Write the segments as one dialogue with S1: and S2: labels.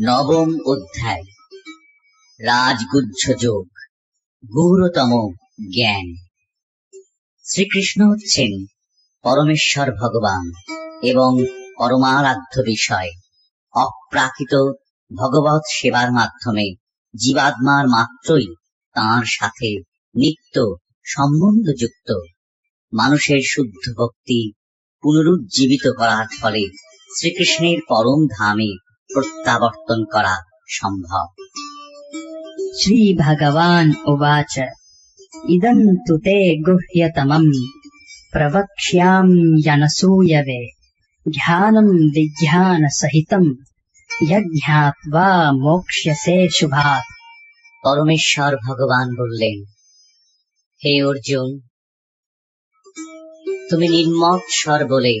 S1: নবম অধ্যায়। রাজগুহ্য যোগ গৌরতম জ্ঞান। শ্রীকৃষ্ণ হচ্ছেন পরমেশ্বর ভগবান এবং পরমারাধ্য বিষয়। অপ্রাকৃত ভগবত সেবার মাধ্যমে জীবাত্মার মাত্রই তার সাথে নিত্য সম্বন্ধযুক্ত। মানুষের শুদ্ধ ভক্তি পুনরুজ্জীবিত করার ফলে শ্রীকৃষ্ণের পরম ধামে প্রত্যাবর্তন করা সম্ভব।
S2: শ্রী ভগবান উবাচ ইদম তুতে গুহ্যতমম প্রবক্ষ্যামি জনসূয়বে ধ্যানম বিজ্ঞান সহিতম যজ্ঞাত্বা মোক্ষ্যসে শুভা
S1: পরমেশ্বর ভগবান বললেন হে অর্জুন তুমি নির্মৎসর বলে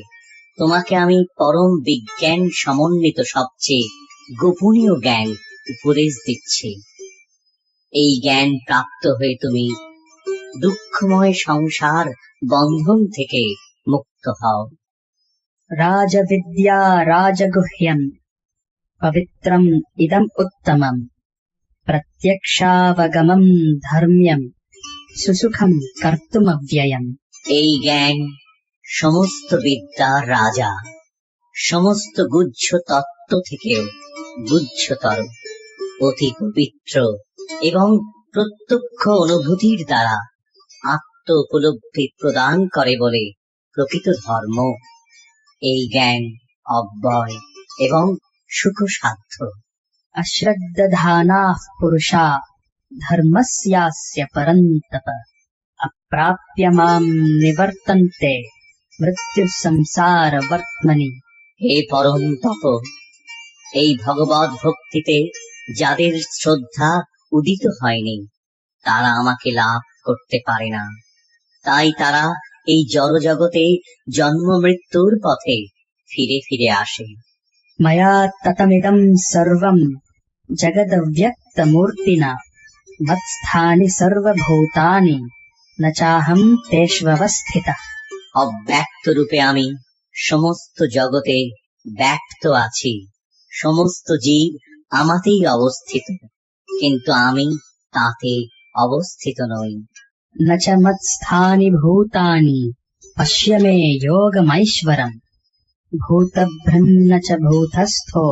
S1: তোমাকে আমি পরম বিজ্ঞান সমন্বিত সবচেয়ে গোপনীয় জ্ঞান উপদেশ দিচ্ছি। এই জ্ঞান প্রাপ্ত হয়ে তুমি দুঃখময় সংসার বন্ধন থেকে মুক্ত হও।
S2: রাজবিদ্যা রাজগুহ্যম পবিত্রম ইদম উত্তমম প্রত্যক্ষাবগমম ধর্ম্যম সুসুখম কর্তুমব্যয়ম
S1: এই জ্ঞান সমস্ত বিদ্যা রাজা, সমস্ত গুজ্জ তত্ত্ব থেকেও গুজ্জতর অতি পবিত্র এবং প্রত্যক্ষ অনুভূতির দ্বারা আত্ম উপলব্ধি প্রদান করে বলে প্রকৃত ধর্ম। এই জ্ঞান অব্যয় এবং সুখসাধ্য।
S2: অশ্রদ্ধানা পুরুষা ধর্মস্যাস্য পরন্তপ। অপ্রাপ্য মাম নিবর্তন্তে। निवर्तन्ते मृत्युः संसारवर्त्मनि
S1: হে পরম তপ এই ভগবত ভক্তিতে যাদের শ্রদ্ধা উদিত হয়নি তারা আমাকে লাভ করতে পারে না তাই তারা এই জড় জগতে জন্ম মৃত্যুর পথে ফিরে ফিরে আসে
S2: मया ततमिदम् सर्वम् जगदव्यक्तमूर्तिना मत्स्थानि सर्वभूतानि न चाहम् तेष्वस्थितः
S1: অব্যক্ত রূপে আমি সমস্ত জগতে ব্যক্ত আছি সমস্ত জীব আমাতেই অবস্থিত কিন্তু আমি তাতে অবস্থিত নই
S2: न च मत्स्थानि भूतानि पश्य मे योगमैश्वरम् भूतभृन्न च भूतस्थो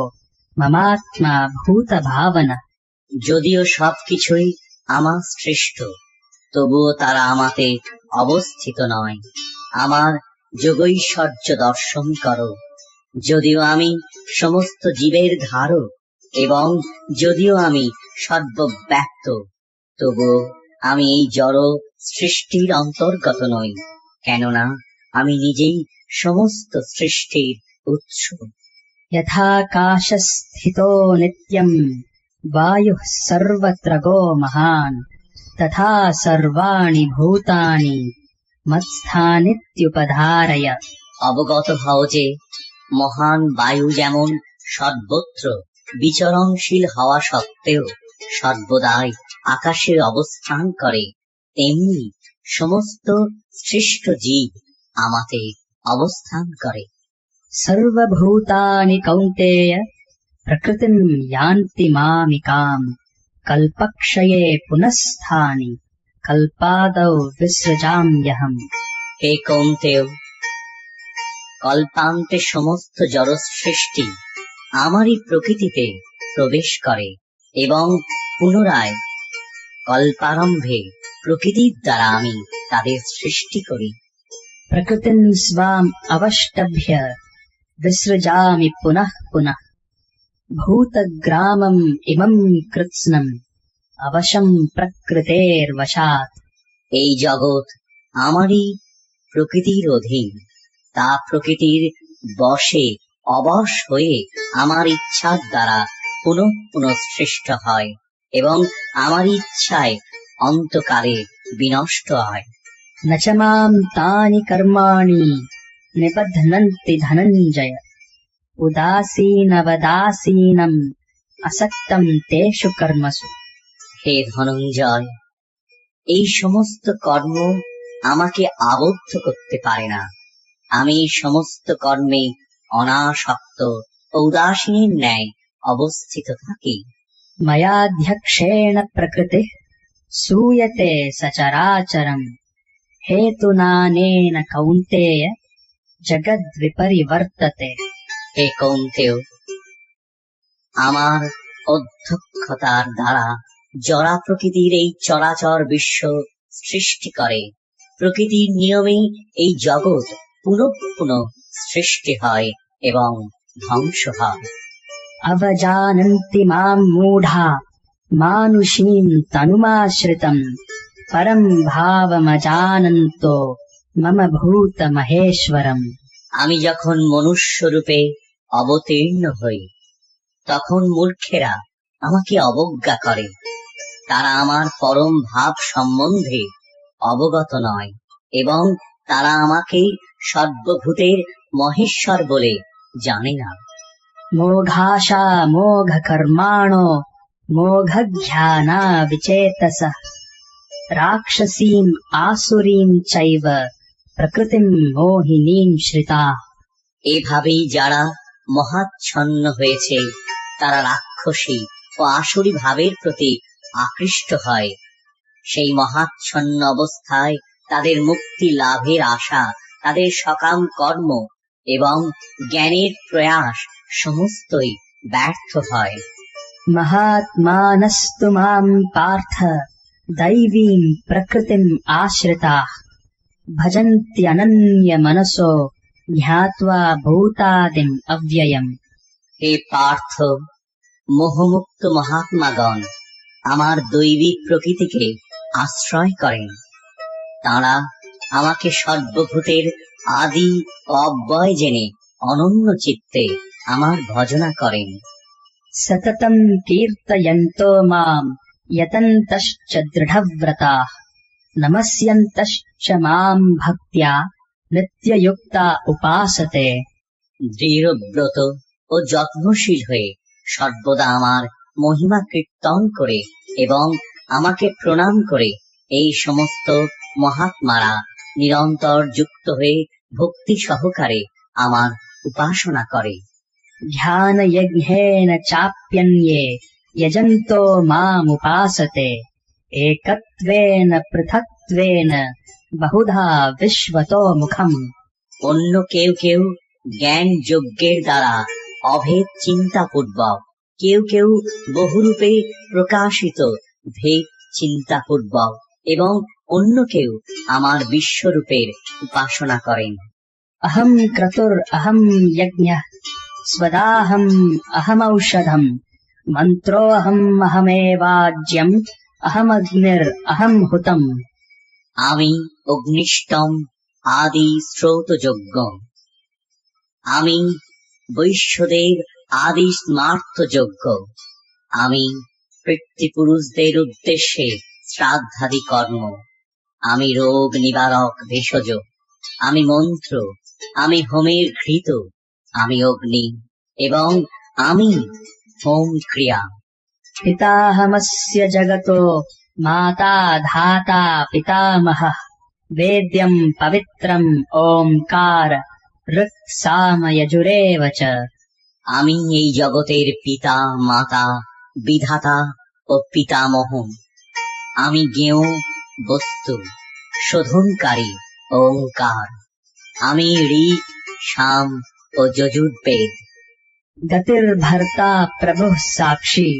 S2: ममात्मा भूतभावना
S1: যদিও সবকিছুই আমার সৃষ্ট তবুও তারা আমাতে অবস্থিত নয় আমার যোগৈশ্বর্য দর্শন করো যদিও আমি সমস্ত জীবের ধারক এবং যদিও আমি সর্বব্যাপ্ত তবুও আমি এই জড় সৃষ্টির অন্তর্গত নই কেননা আমি নিজেই সমস্ত সৃষ্টির উৎস
S2: यथाकाशस्थितो नित्यम् वायुः सर्वत्र गो महान् तथा सर्वाणि भूतानि मत्स्थानित्युपधारय
S1: অবগত হও যে মহান বায়ু যেমন সর্বত্র বিচরণশীল হওয়া সত্ত্বেও সর্বদাই আকাশে অবস্থান করে তেমনি সমস্ত সৃষ্ট জীব আমাতে অবস্থান করে
S2: सर्वभूतानि कौन्तेय प्रकृतिम् यान्ति मामिकाम् कल्पक्षये पुनस्स्थानि कल्पादौ विसृजाम्यहम्
S1: হে কৌন্তেয় কল্পান্তে সমস্ত জড় সৃষ্টি আমারই প্রকৃতিতে প্রবেশ করে এবং পুনরায় কল্পারম্ভে প্রকৃতির দ্বারা আমি তাদের সৃষ্টি করি
S2: प्रकृतिम् स्वाम् अवष्टभ्य विसृजामि पुनः पुनः भूतग्रामम् इमम् कृत्स्नम् अवशम् प्रकृतेर्वशात्
S1: এই জগৎ আমারই প্রকৃতির অধীন তা প্রকৃতির বশে অবশ হয়ে আমার ইচ্ছার দ্বারা পুনঃ পুনঃ সৃষ্ট হয় এবং আমার ইচ্ছায় অন্তকালে বিনষ্ট হয়
S2: न च माम् तानि कर्माणि উদাসীনবদাসীনম আসক্তম তেষু কর্মসু
S1: হে ধনঞ্জয় এই সমস্ত কর্ম আমাকে আবদ্ধ করতে পারে না। আমি সমস্ত কর্মে অনাসক্ত উদাসীন ন্যায় অবস্থিত থাকি।
S2: মায়াধ্যক্ষেণ প্রকৃতি সূয়তে সচরাচরম। হেতুনানেন কৌন্তেয় জগদ্বিপরিবর্ততে
S1: এ কমতেও আমার অধ্যক্ষতার দ্বারা জরা প্রকৃতির এই চরাচর বিশ্ব সৃষ্টি করে। প্রকৃতির নিয়মেই এই জগৎ পুনঃ পুনঃ সৃষ্টি হয় এবং ধ্বংস হয়।
S2: অবজানন্তি মাম মূঢ়া মানুষীম তনুমাশ্রিতম পরম মম ভূত মহেশ্বরম।
S1: আমি যখন মনুষ্য রূপে অবতীর্ণ হই। তখন মূর্খেরা আমাকে অবজ্ঞা করে। তারা আমার পরম ভাব সম্বন্ধে অবগত নয় এবং তারা আমাকে সর্বভূতের মহেশ্বর বলে জানে না।
S2: মোঘাশা মোঘ কর্মাণ মোঘ ধ্যানা বিচেত রাক্ষসীম আসুরীম চৈব, প্রকৃতিম মোহিনীম শ্রিতা।
S1: এভাবেই যারা মহাচ্ছন্ন হয়েছে। তারা রাক্ষসী ও আসুরি ভাবের প্রতি আকৃষ্ট হয়। সেই মহাচ্ছন্ন অবস্থায় তাদের মুক্তি লাভের আশা, তাদের সকাম কর্ম এবং জ্ঞানের প্রয়াস সমস্তই ব্যর্থ হয়।
S2: মহাত্মানস্তু মাম পার্থ দৈবীম প্রকৃতিম আশ্রিতা। ভজন্তি মনসো ভূতাদিম অব্যয়ম
S1: হে পার্থ মোহমুক্ত মহাত্মাগণ আমার দৈবিক প্রকৃতিকে আশ্রয় করেন। তারা আমাকে সর্বভূতের আদি অব্যয় জেনে অনন্য চিত্তে আমার ভজনা করেন।
S2: সততম কীর্তয়ন্ত মাম যতন্তশ্চ দৃঢ়ব্রতা নমস্যন্তশ্চ মাম ভক্ত্যা। নিত্যযুক্তা উপাসতে।
S1: দৃঢ়ব্রত ও যত্নশীল হয়ে সর্বদা আমার মহিমা কীর্তন করে এবং আমাকে প্রণাম করে এই সমস্ত মহাত্মারা নিরন্তর যুক্ত হয়ে ভক্তি সহকারে আমার উপাসনা করে।
S2: ধ্যান যজ্ঞেন চাপ্যন্যে যজন্ত মাম উপাসতে একত্বেন পৃথক্ত্বেন বহুধা বিশ্বত মুখম
S1: অন্য কেউ কেউ জ্ঞান যজ্ঞের দ্বারা অভেদ চিন্তা চিন্তাপূর্বক কেউ কেউ বহুরূপে প্রকাশিত ভেদ চিন্তা চিন্তাপূর্বক এবং অন্য কেউ আমার বিশ্বরূপের উপাসনা করেন
S2: অহম ক্রতুর অহম যজ্ঞ স্বদাহম অহমৌষধম মন্ত্রোহম অহমেবাজ্যম অহমগ্নির অহম হুতম
S1: আমি অগ্নিষ্টম আদি স্রোত যজ্ঞ আমি বৈশ্যদের আদি স্মার্থ যজ্ঞ আমি পিতৃপুরুষদের উদ্দেশ্যে শ্রাদ্ধাদি কর্ম। আমি রোগ নিবারক ভেষজ। আমি মন্ত্র। আমি হোমের ঘৃত। আমি অগ্নি। এবং আমি হোম ক্রিয়া।
S2: পিতাহমস্য জগত মাতা ধাতা পিতামহ বেদ্যম পবিত্রম ওমকার
S1: আমি এই জগতের পিতা মাতা বিধাতা ও পিতামহ আমি গেঁও বস্তু শোধনকারী ওঙ্কার আমি ঋক শাম ও যজুর্বেদ
S2: গতির ভর্তা প্রভু সাক্ষী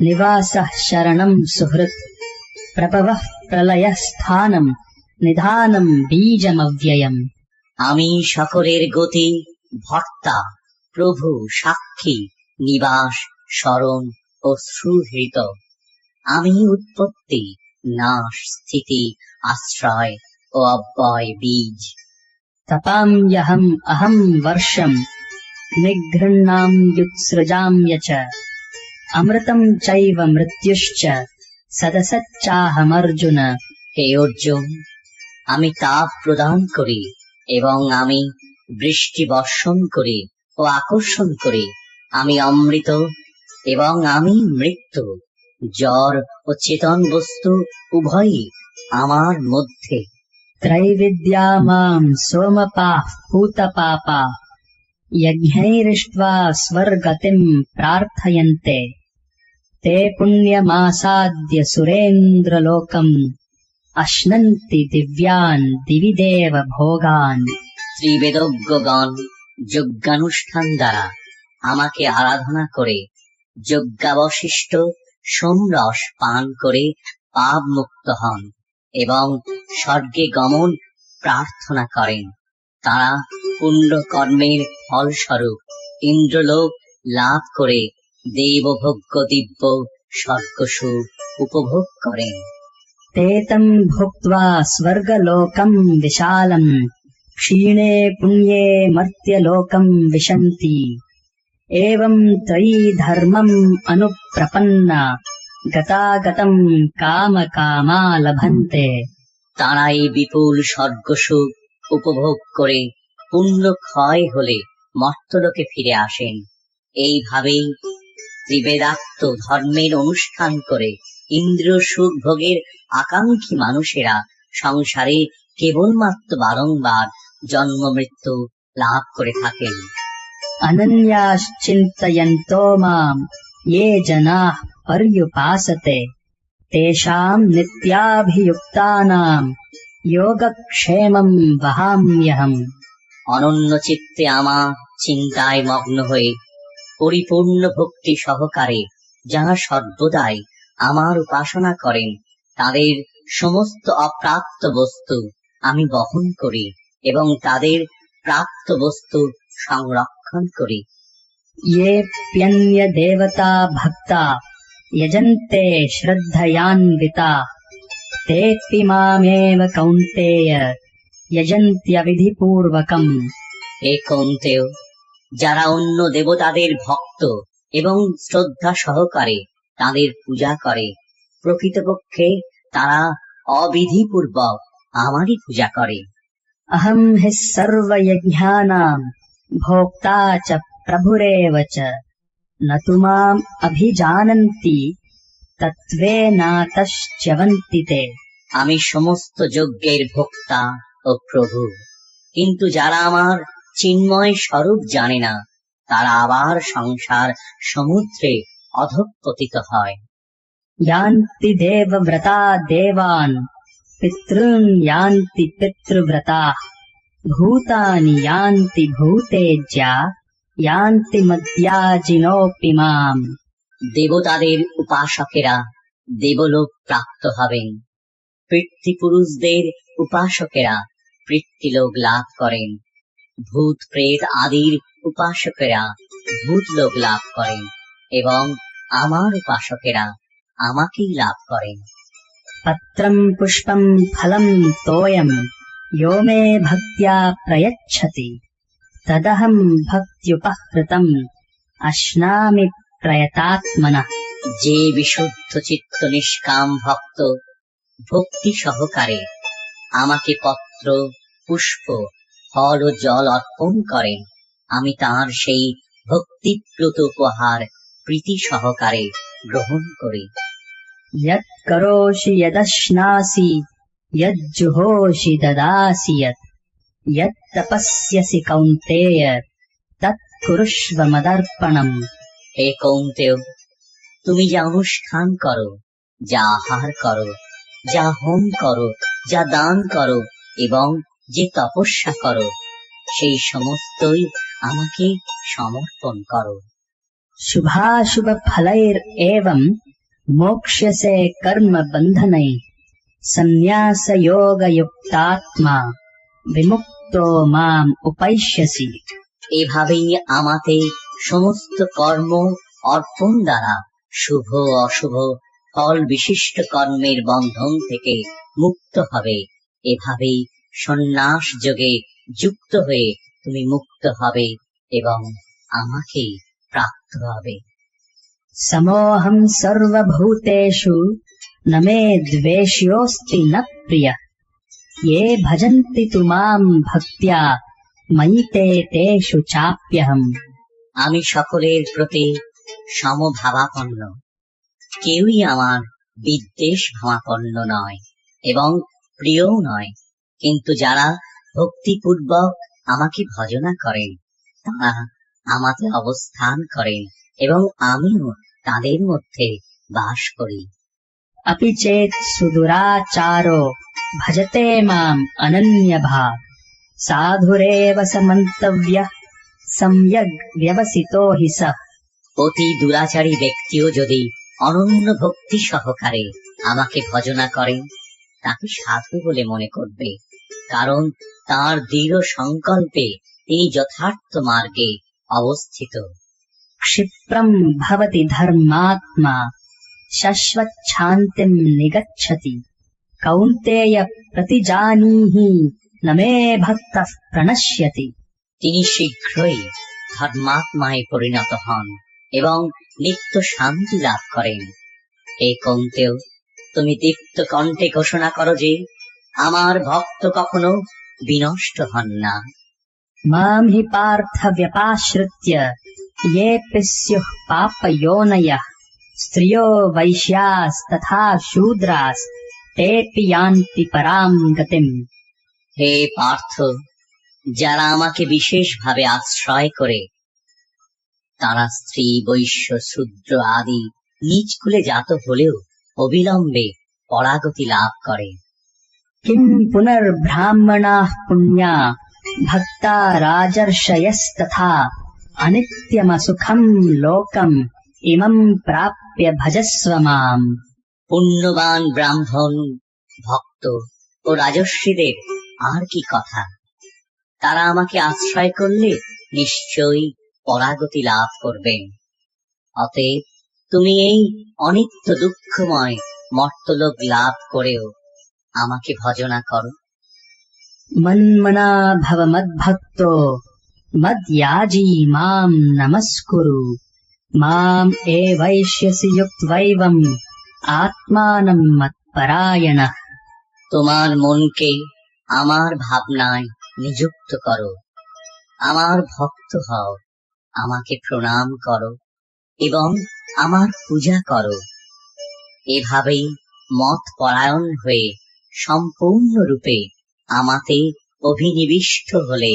S2: নিবাস শরণম সুহৃত प्रभवः प्रलयस्थानम् निधानम् बीजमव्ययम्
S1: আমি সকলের গতি ভর্তা প্রভু সাক্ষী নিবাস স্মরণ ও সুহৃত আমি উৎপত্তি নাশ স্থিতি আশ্রয় ও অব্যয় বীজ
S2: तपाम्यहम् अहम् वर्षम् निगृह्णाम्युत्सृजाम्य च अमृतम् चैव मृत्युश्च সদসচ্চাহমর্জুন
S1: হে অর্জুন আমি তাপ প্রদান করি এবং আমি বৃষ্টি বর্ষণ করি ও আকর্ষণ করি। আমি অমৃত এবং আমি মৃত্যু। জ্বর ও চেতন বস্তু উভয়ই আমার মধ্যে।
S2: ত্রৈবিদ্যা মাম ভূত পাপা যজ্ঞৈরিষ্ট্বা স্বর্গতিম প্রার্থয়ন্তে ते पुण्यमासाद्य सुरेन्द्रलोकम् अश्नन्ति दिव्यान् दिवि देव भोगान्
S1: ত্রিবেদজ্ঞগণ যজ্ঞানুষ্ঠান দ্বারা আমাকে আরাধনা করে যজ্ঞাবশিষ্ট সোমরস পান করে পাপ মুক্ত হন এবং স্বর্গে গমন প্রার্থনা করেন তারা পুণ্য কর্মের ফলস্বরূপ ইন্দ্রলোক লাভ করে দেবভোগ্য দিব্য স্বর্গসুখ উপভোগ করেন
S2: ते तम् भुक्त्वा स्वर्गलोकम् विशालम् क्षीणे पुण्ये मर्त्यलोकम् विशन्ति एवम् त्वयि धर्मम् अनुप्रपन्ना गतागतम् कामकामा लभन्ते
S1: তারা এই বিপুল স্বর্গসুখ উপভোগ করে পুণ্য ক্ষয় হলে মর্তলোকে ফিরে আসেন এইভাবেই ত্রিবেদাত্ম ধর্মের অনুষ্ঠান করে ইন্দ্র সুখ ভোগের আকাঙ্ক্ষী মানুষেরা সংসারে কেবলমাত্র বারংবার জন্ম মৃত্যু লাভ করে থাকেন।
S2: অনন্যাশ্চিন্তয়ন্ত মাম ইয়ে জনাঃ পর্যুপাসতে। তেষাম নিত্যাভিযুক্তানাম যোগক্ষেমম বহাম্যহম।
S1: অনন্য চিত্তে আমা চিন্তায় মগ্ন হয়ে পরিপূর্ণ ভক্তি সহকারে যারা সর্বদাই আমার উপাসনা করেন তাদের সমস্ত অপ্রাপ্ত বস্তু আমি বহন করি এবং তাদের প্রাপ্ত বস্তু সংরক্ষণ করি
S2: येऽप्यन्यदेवता भक्ता यजन्ते श्रद्धयान्विता तेऽपि मामेव कौन्तेय यजन्त्यविधिपूर्वकम्
S1: হে কন্তেও যারা অন্য দেবতাদের ভক্ত এবং শ্রদ্ধা সহকারে তাদের পূজা করে প্রকৃতপক্ষে তারা অবিধিপূর্বক আমারই পূজা করে।
S2: অহম হে সর্বয়জ্ঞানাম ভোক্তা চ প্রভুরে চ না অভিজানন্তি তত্ত্বে নাতশ্চবন্তি তে।
S1: আমি সমস্ত যজ্ঞের ভোক্তা ও প্রভু কিন্তু যারা আমার চিন্ময় স্বরূপ জানে না তারা আবার সংসার সমুদ্রে অধপতিত হয়।
S2: ইয়ান্তি দেবান ইয়ান্তি পিতৃব্রতা ভূতানি ইয়ান্তি ভূতেজ্যা ইয়ান্তি মদ্যাজিনোপি মাম।
S1: দেবতাদের উপাসকেরা দেবলোক প্রাপ্ত হবেন। পিতৃপুরুষদের উপাসকেরা পৃথিলোক লাভ করেন। ভূত প্রেত আদির উপাসকেরা ভূত লোক লাভ করেন এবং আমার উপাসকেরা আমাকেই লাভ করেন।
S2: পত্রম পুষ্পম ফলম তোয়ম यो ভক্তিয়া প্রয়চ্ছতি তদহম ভক্তিউপহৃতম অশ্নামি প্রয়তাত্মনা।
S1: যে বিশুদ্ধ চিত্ত নিষ্কাম ভক্ত ভক্তি সহকারে আমাকে পত্র পুষ্প ফল ও জল অর্পণ করেন। আমি তাঁর সেই ভক্তিপ্লুত উপহার প্রীতি সহকারে গ্রহণ করি।
S2: করোষি কৌন্তেয় মদর্পণম।
S1: হে কৌন্তেয় তুমি যা অনুষ্ঠান করো যা আহার করো যা হোম করো যা দান করো এবং যে তপস্যা করো, সেই সমস্তই আমাকে সমর্পণ করো।
S2: শুভাশুভ ফলের এবং মোক্ষসে কর্ম বন্ধনে সন্ন্যাস যোগ যুক্তাত্মা বিমুক্ত মাম উপাইষ্যসি
S1: এভাবেই আমাতে সমস্ত কর্ম অর্পণ দ্বারা শুভ অশুভ ফল বিশিষ্ট কর্মের বন্ধন থেকে মুক্ত হবে। এভাবেই সন্ন্যাস যোগে যুক্ত হয়ে তুমি মুক্ত হবে এবং আমাকে প্রাপ্ত হবে।
S2: সমোহম সর্বভূতেষু নমে দ্বেষ্যোস্তি ন প্রিয়। ये ইয়ে ভজন্তি তুমাম ভক্তিয়া মইতে তেষু চাপ্যহম।
S1: আমি সকলের প্রতি সমভাবাপন্ন। কেউই আমার বিদ্বেষ ভাবাপন্ন নয় এবং প্রিয়ও নয়। কিন্তু যারা ভক্তিপূর্বক আমাকে ভজনা করেন তারা আমাতে অবস্থান করেন এবং আমিও তাদের মধ্যে বাস করি
S2: अपि चेत् सुदुराचारो भजते माम् अनन्यभाक् साधुरेव स मन्तव्यः सम्यग् व्यवसितो हि सः
S1: অতি দুরাচারী ব্যক্তিও যদি অনন্য ভক্তি সহকারে আমাকে ভজনা করেন তাকে সাধু বলে মনে করবে। কারণ তার দৃঢ় সংকল্পে তিনি যথার্থ মার্গে অবস্থিত।
S2: ক্ষিপ্রম ভবতি ধর্মাত্মা শাশ্বত শান্তি নিগচ্ছতি। কৌন্তেয় প্রতিজানীহি নমে ভক্ত প্রণশ্যতি।
S1: তিনি শীঘ্রই ধর্মাত্মায় পরিণত হন এবং নিত্য শান্তি লাভ করেন। এই কৌন্তেয় তুমি দীপ্ত কণ্ঠে ঘোষণা করো যে আমার ভক্ত কখনো বিনষ্ট হন না।
S2: মাম হি পার্থ বৈশ্যাস তথা শূদ্রাস তে পিয়ান্তি পরাম গতিম
S1: হে পার্থ, যারা আমাকে বিশেষভাবে আশ্রয় করে, তারা স্ত্রী, বৈশ্য, শূদ্র আদি নিজ কুলে জাত হলেও অবিলম্বে পরাগতি লাভ করে।
S2: পুনর্ব্রাহ্মণা পুণ্যা ভক্তা রাজর্ষয়স্তথা অনিত্যম সুখম লোকম ইমম প্রাপ্য ভজস্ব মাম।
S1: পুণ্যবান ব্রাহ্মণ ভক্ত ও রাজস্বীদের আর কি কথা? তারা আমাকে আশ্রয় করলে নিশ্চয়ই পরাগতি লাভ করবেন। অতএব তুমি এই অনিত্য দুঃখময় মর্তলোক লাভ করেও আমাকে ভজনা করো।
S2: মন্মনা ভব মদ্ভক্ত মদ্যাজি মাম নমস্কুরু। মাম এ বৈশ্যসি যুক্তৈবম আত্মানম মৎপরায়ণ।
S1: তোমার মনকে আমার ভাবনায় নিযুক্ত করো। আমার ভক্ত হও, আমাকে প্রণাম করো এবং আমার পূজা করো। এভাবেই মত পরায়ণ হয়ে সম্পূর্ণ রূপে আমাতে অভিনিবিষ্ট হলে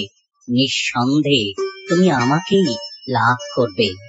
S1: নিঃসন্দেহে তুমি আমাকেই লাভ করবে।